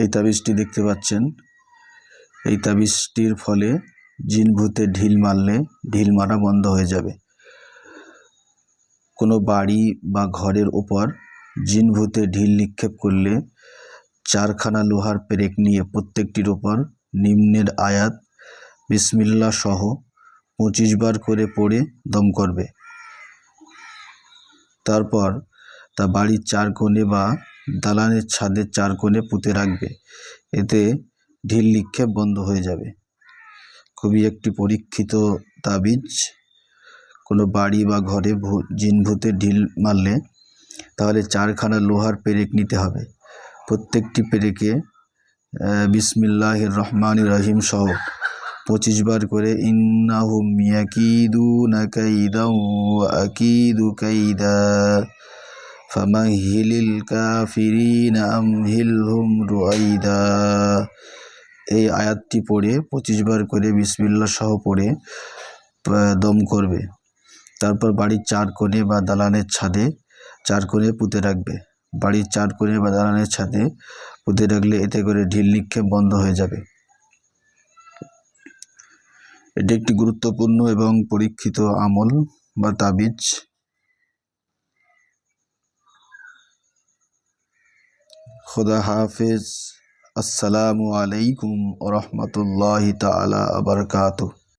এই তাবিজটি দেখতে পাচ্ছেন। এই তাবিজটির ফলে জিন ভূতে ঢিল মারলে ঢিল মারা বন্ধ হয়ে যাবে। কোনো বাড়ি বা ঘরের ওপর জিন ভূতে ঢিল নিক্ষেপ করলে চারখানা লোহার পেরেক নিয়ে প্রত্যেকটির ওপর নিম্নের আয়াত বিসমিল্লা সহ পঁচিশ বার করে পড়ে দম করবে। তারপর তা বাড়ির চার কোণে বা দালানের ছাদের চার কোণে পুঁতে রাখবে। এতে ঢিল নিক্ষেপ বন্ধ হয়ে যাবে। খুবই একটি পরীক্ষিত তাবিজ। কোনো বাড়ি বা ঘরে ভূ, জিন ভূতে ঢিল মারলে তাহলে চারখানা লোহার পেরেক নিতে হবে। প্রত্যেকটি পেরেকে বিসমিল্লাহ রহমান রহিম সহ পঁচিশ বার করে ইন্নাহুম ইয়াকিদু নাকাইদা আকিদু কাইদা। ফামাহিলিল কাফিরিন আমহিলহুম রুয়াইদা এই আয়াতটি পড়ে, পঁচিশ বার করে বিসমিল্লা সহ পড়ে দম করবে। তারপর বাড়ির চার কোণে বা দালানের ছাদে চার কোণে পুঁতে রাখবে। বাড়ির চার কোণে বা দালানের ছাদে পুঁতে রাখলে এতে করে ঢিল নিক্ষেপ বন্ধ হয়ে যাবে। এটি একটি গুরুত্বপূর্ণ এবং পরীক্ষিত আমল বা তাবিজ। খোদা হাফেজ। আসসালামু আলাইকুম রহমতুল্লাহ তালা আবরকাত